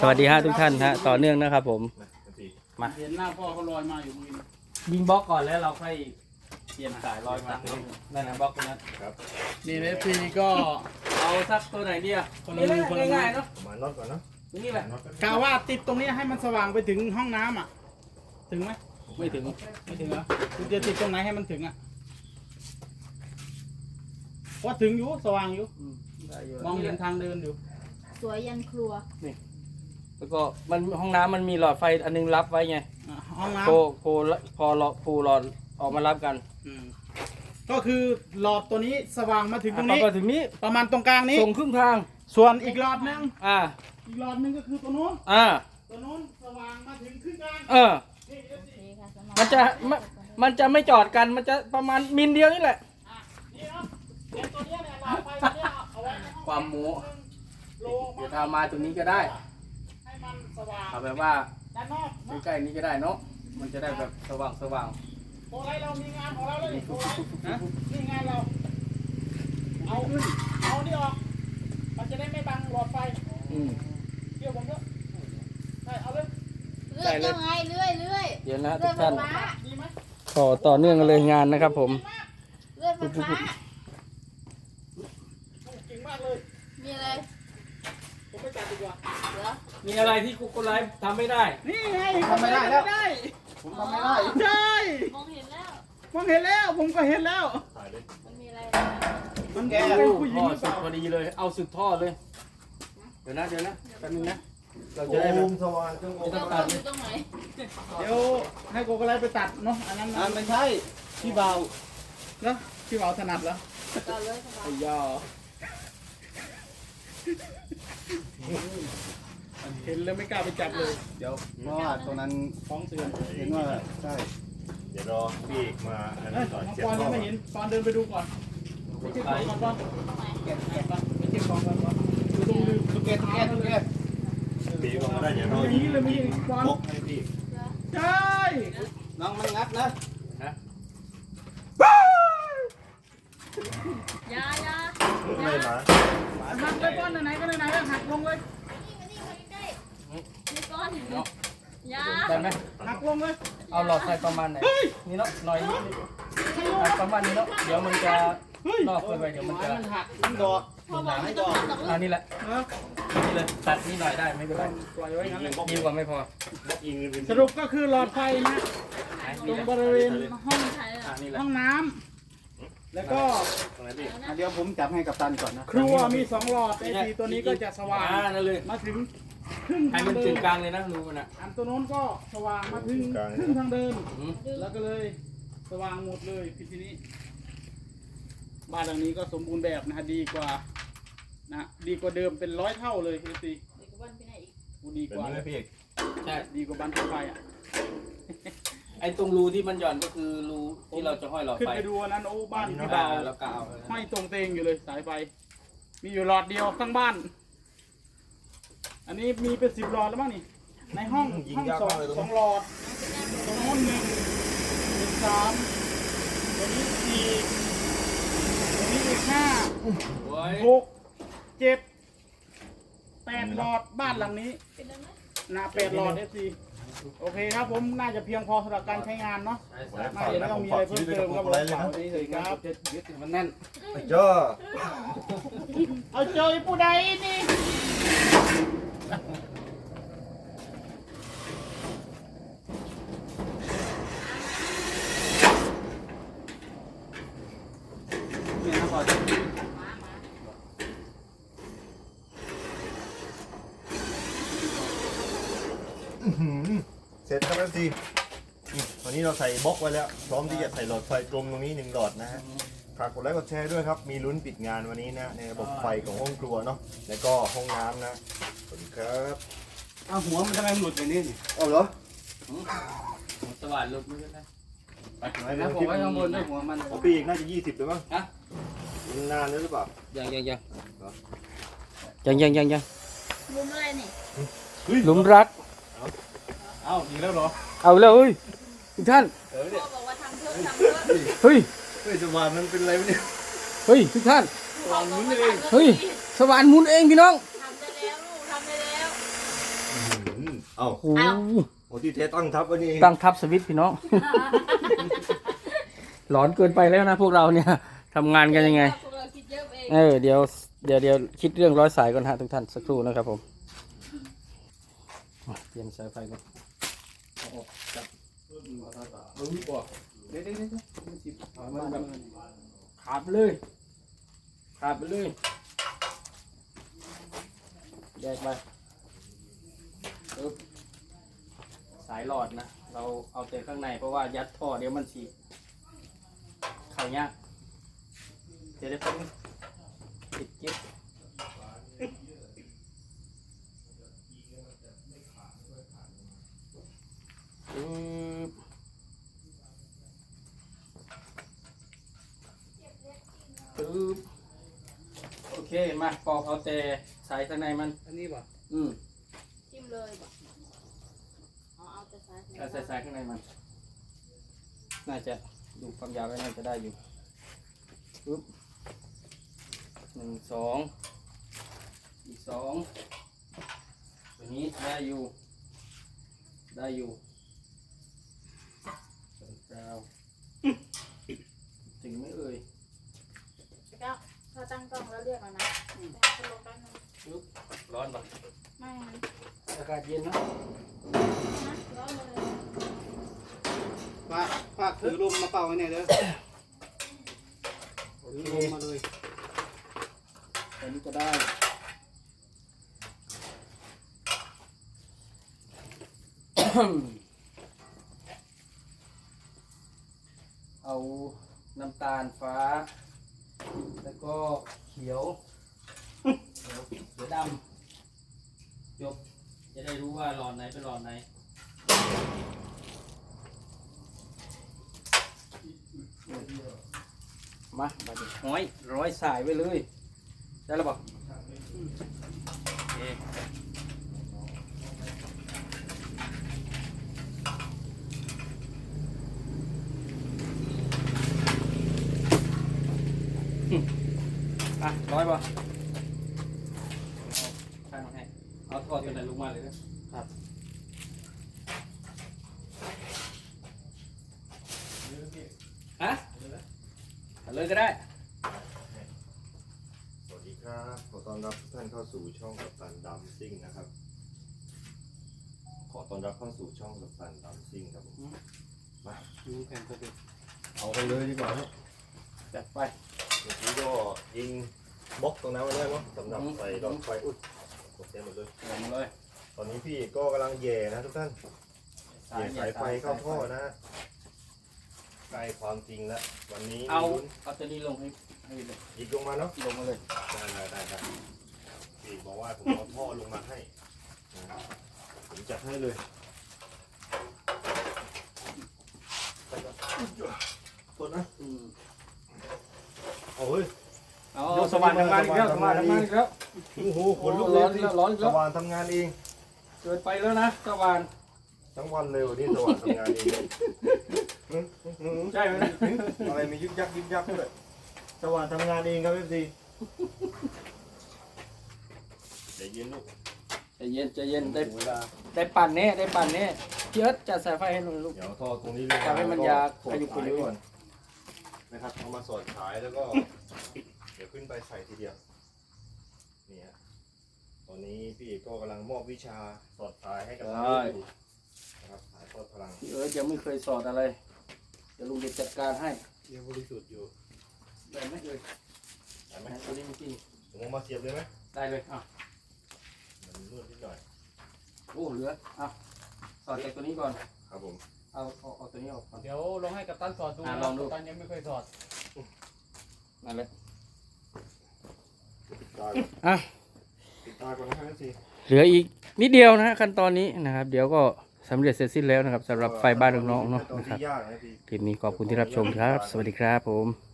สวัสดีฮะทุกท่านฮะต่อเนื่องนะครับผม มาเห็นหน้าพ่อเขาลอยมาอยู่มือยิงบล็อกก่อนแล้วเราค่อยเปลี่ยนสายลอยมานั่นนะบล็อกตรงนั้นนี่เอฟซีก็เอาสักตัวไหนดีอะคนละมือคนละมือง่ายๆเนาะมาน็อตก่อนเนาะตรงนี้แหละน็อตก่อนกะว่าติดตรงนี้ให้มันสว่างไปถึงห้องน้ำอะ ถึงไหมไม่ถึงไม่ถึงเหรอคุณจะติดตรงไหนให้มันถึงอะว่าถึงอยู่สว่างอยู่อืมได้อยู่มองเห็นทางเดินอยู่สวยยันครัว แล้วก็มันห้องน้ำมันมีหลอดไฟอันนึงรับไว้ไงอะห้องน้โพโพละพอหลอดพูหลอดออกมารับกันำอืมก็คือหลอดตัวนี้สว่างมาถึงตรงอะนี้พอถึงนี้ประมาณตรงกลางนี้ ส่งครึ่งทาง ส่วนอีกหลอดหนึงอ่า อีกหลอดหนึงก็คือตัวนู้นอ่า ตัวนู้นสว่างมาถึงครึ่งกลางเออ นี่โอเคค่ะสำหรับมันจะมันมันจะไม่จอดกัน มันจะประมาณมิลเดียวนี่แหละ อะนี่เนาะเดี๋ยวตัวเนี้ยเนี่ยหลอดไฟตัวเนี้ยเอาไว้ในห้องความโม้ โลเดี๋ยวทำมาตรงนี้ก็ได้ให้ มันสว่างเอาแบบว่าด้านนอกเนาะใกล้ๆนี้ก็ได้เนาะมันจะได้แบบสว่างสว่างโปรไลท์เรามีงานของเราแล้วนี่โปรไลท์นะนี่งานเรา เอาขึ้นเอานี่ออก มันจะได้ไม่บังหลอดไฟอืมเดี๋ยวผมก็ใช่เอาเลยเลื่อยยังไงเลื่อยเลื่อยเดี๋ยวนะเลื่ทุอยกไฟท่านฟ้าดีไหมขอต่อเนื่องกันเลยงานนะครับ ผมเลื่อยไฟฟ้าเก่งมากเลย มีอะไรผมไปจัดดีกว่าเหรอ มีอะไรที่กูกไลฟ์ทำไม่ได้ นี่ไงทำไม่ได้แล้วได้ผมทำไม่ได้ใช่มองเห็นแล้ว ผมเห็นแล้วผมก็เห็นแล้ว ถ่ายเลยมันมีอะไรมันเป็นผู้หญิท่งอหรือเปสุดล่าพอดีเลย เอาสุดท่อเลย เดี๋ยวนะเดี๋ยวนะแป๊บนึงนะ เราจะได้แบโอบมสว่างจังโอมเจ้าของอยู่ตรงไหนเดี๋ยวให้โกโกไลท์ไปตัดเนาะอันนั้นอ่าไม่ใช่พี่เบาแล้วพี่บ่าวถนัดแล้วต่อเลยสบายไอ้ยอ เห็นแล้วไม่กล้าไปจับเลยเดี๋ยวเพราะว่าตรงนั้นฟ้องเตือนเห็นว่าใช่เดี๋ยวรอพี่เอกมาอันเอ้นี้ยก่อนน้องเสียบปอนท่ยัองไม่เห็นปอนเดินไปดูก่อนไปเช็คของก่อนปอนตรงไหนเก็บเก็บก่อนไปเช็คของก่อนปอนอยู่ตรงลืมทุกเกตทุกเกตทุกเกตพี่ก็มาได้เดี๋ยวรอมียิงเลยมีปอนพกให้พี่ใช่น้องมันงัดนะยายาไม่มาหักเลยปอนไหนๆก็ไหนๆก็หักลงเลย นี่มานี่มาใกล้ๆนี่ก้อน ยาได้ไหมหักลงเลยเอาหลอดไฟประมาณไหนนี่เนาะหน่อยนิดนึงเอาประมาณนี้เนาะเดี๋ยวมันจะเฮ้ยนอกเกินไปเดี๋ยวมันจะมันหักมันดอกพ่อบอกไม่ต้องทำหรอกอันนี้แหละเออนี่เลยตัดนี่หน่อยได้ไม่เป็นไรปล่อยไว้งั้นเลยดีกว่าไม่พอบล็อกยิงเป็นสรุปก็คือหลอดไฟนะอะตรนี่งแหละบริเวณห้องใช่แล้วอะนี่แหละห้องน้ำแล้วก็ตรงไหนพี่อะเดี๋ยวผมจับให้กับตันก่อนนะครัวมีสองหลอดไอซีตัวนี้ก็จะสว่างอ่นั่นเลยมาถึงครึ่ง ให้ทางมันเดิถึนงกลางเลยนะรูมันอะอันตัวโน้นก็สว่างมาถึงครึ่งทางเดิน อืมแล้วก็เลยสว่างหมดเลยทีนี้ บ้านหลังนี้ก็สมบูรณ์แบบนะฮะดีกว่านะดีกว่าเดิมเป็นร้อยเท่าเลยทีซีเด็กวันไปไหนอีกดีเป็นกว่าไหมพี่เอกใช่ ดีกว่าบ้านทั่วไปอะไอ้ตรงรูที่มันหย่อนก็คือรูที่เราจะห้อยหลอดขึ้นไฟไปดูอันนั้นโอ้บ้านพี่อ่าบ่าวแล้วก็เอาห้อยตรงเตงอยู่เลยสายไฟ มีอยู่หลอดเดียวทั้งบ้าน อันนี้มีเป็นสิบหลอดแล้วมั้งนี่ ในห้องห้องสองสองหลอดตรงโน้นหนึ่งเป็นสามตัวนี้สี่ตัวนี้อีกห้าโอ้ยหกเจ็ดแปดหลอดบ้านหลังนี้เป็นได้ไหมนะแปดหลอดเอฟซีโอเคครับผมน่าจะเพียงพอสำหรับการใช้งานเนาะผมได้น่าฝากจะนะไม่ต้ผองมมีฝาอะกไรชีเพิ่มวิตไว้เติกับมโกครับโกไลท์เลยนะครับจะยึดมันแน่นจ้าเอาเจอผู้ใดนี่ เนี่ยนะพอจะเสร็จครับพี่วันนี้เราใส่บล็อกไว้แล้ว พร้อมที่จะใส่หลอดไฟกลมตรงนี้หนึ่งหลอดนะฮะฝากกดไลค์กดแชร์ด้วยครับ มีลุ้นปิดงานวันนี้นะ ในระบบไฟของห้องครัวเนาะแล้วก็ห้องน้ำนะ วัสดีครับเอาหัวมันทำไมมันหลุดอย่างนี้นี่เอาเหรอสว่านลุกไม่ได้ไหนนะเดี๋ยวผมคลิปไว้ข้างบนด้วยหัวมันของพี่อีกน่าจะยี่สิบเลยมั้งฮะนานแล้วหรือเปล่ายังยังยังยังยังยังยังมุมอะไรนี่หลุมรัก เอ้าอีกแล้วเหรอ เอาแล้วเฮ้ยทุกท่านเออเนี่ยพ่อบอกว่าทำเถอะทำเถอะเฮ้ยเฮ้ยสว่านมันเป็นอะไรวะเนี่ยเฮ้ยทุกท่านพ่อบอกว่าทำเถอะเฮ้เฮ้ยสว่านหมุนเองพี่น้อง เฮ้ยสว่านหมุนเองทำได้แล้วเฮ้ยสว่านหมุนเองทำได้แล้วอืมเอ้าโอ้โหโอ้ที่เทตั้งทับวันนี้ตั้งทับสวิตช์พี่น้อง หลอนเกินไปแล้วนะพวกเราเนี่ยทำงานกันยังไง พวกเราคิดเยอะเองเออเดี๋ยวเดี๋ยวเดี๋ยวคิดเรื่องร้อยสายก่อนฮะทุกท่านสักครู่นะครับผมเตรียมสายไฟก่อนเอาออกจากรู้บ่เดี๋ยวเดี๋ยวเดี๋ยวมันสิมันแบบขาดไปเลยขาดไปเลยแยกไป ปึ๊บสายหลอดนะ เราเอาแต่ข้างในเพราะว่ายัดท่อเดี๋ยวมันสีเข่ายากเดี๋ยวเดี๋ยวแป๊บนึงติดกิ๊บปึ๊บปึ๊บโอเค มาปอกเอาแต่สายข้างในมัน อันนี้ป่ะอืมจิ้ม เลยบอกเอาเอาแต่สายเอาใส่สายข้างในมัน น่าจะดูความยาวแล้น่าจะได้อยู่ปึ๊บหนึ่งสอง อีกสองตัวนี้ได้อยู่ ได้อยู่สองเก้าถึงไหม่เอ่ย ก็ถ้าตั้งกล้องแล้วเรียกเอานะไปหาพัดลมแป๊บนึง ปึ๊บร้อนปะ ไม่มัน อากาศ เย็นนะนะร้อนเลยฝากฝากถือลมมาเป่าไว้เนี่ยเด้อถือลมมาเลยตัวนี้ก็ได้เอาน้ำตาลฟ้า แล้วก็เขียว เขียวเขียวดำจบ จะได้รู้ว่าหลอดไหนเป็นหลอดไหน มาบัดนี้ห้อยร้อยสายไว้เลย ได้แล้วบอกโอเคอะร้อยป่ะข้างมาให้เอาทอดตัว ไหนลงมาเลยนะครับฮะเอาเลยก็ได้ สวัสดีครับ ขอต้อนรับทุกท่านเข้าสู่ช่องกับตันดัมซิ่งนะครับ ขอต้อนรับเข้าสู่ช่องกับตันดัมซิ่งครับผมมาดูแผ่นสเต็ปเอาไปเลยดีกว่าเนอะจัดไปเมื่อกี้ก็ยิงบล็อกตรงนั้นไว้แล้วเนาะสำหรับอืมใส่หลอดไฟอุ้ย ตกใจหมดเลย ลงมาเลยตอนนี้พี่ก็กำลังแย่นะทุกท่านแย่สายไฟเข้าท่อนะใกล้ความจริงแล้ววันนี้เอาลุ้นเอาตัวนี้ลงให้ให้เลยหยิบลงมาเนาะลงมาเลยได้ได้ได้ครับพี่บอกว่าผมเอาท่อลงมาให้นะผมจัดให้เลยกดนะอืมเอาเฮ้ย เอายกสว่านทำงานอีกแล้วสสว่าว่านนทำงางทำานนอีกแล้วโอ้โหขนลุกร้เลอยนสิแล้วร้อนอีกสแล้วว่านทำงานเองเกินไปแล้วนะสว่านทั้งวันเลยวันนี้สว่านทำงานเองอื้ออื้ออื้อใช่ไหมอะไรมียึกยักยึกยักด้วยสว่านทำงานเองครับเอฟซีใจเย็นลูกใจเย็นใจเย็นได้เวลาได้ปั่นเน่ได้ปั่นเน่พี่เอิร์ธจัดสายไฟให้หน่อยลูก เดี๋ยวท่อตรงนี้ลงทำให้มันยาวสอดขยุกขสายยุกก่อน นะครับเอามาสอดสายแล้วก็ เดี๋ยวขึ้นไปใส่ทีเดียว นี่ฮะ ตอนนี้พี่เอกก็กำลังมอบวิชาสอดสายให้กับเราอยู่นะครับสายทอดพลัง พี่เอิร์ธยังไม่เคยสอนอะไร เดี๋ยวลุงจะจัดการให้ยังบริสุทธิ์อยู่ ได้ไหมเอ่ยได้ไหมตัวนี้เมื่อกี้ผมเอามาเสียบเลยไหมได้เลยอะมันมืดนิดหน่อย โอ้เหลืออะสอดจากตัวนี้ก่อน ครับผม เอาเอาเอาตัวนี้ออกก่อน เดี๋ยวลองให้กัปตันสอดดูอะนะลองดู กัปตันยังไม่เคยสอดนั่นแหละปิดตาก่ อนอะปิดตาก่อนนะครับพี่เหลืออีกนิดเดียวนะฮะขั้นตอนนี้นะครับ เดี๋ยวก็สำเร็จเสร็จสิ้นแล้วนะครับสำหรับไฟบ้านน้องๆเนาะตอนนะครับที่ยากนะพี่คลิปนี้ขอบคุณที่รับชมครับ สวัสดีครับผม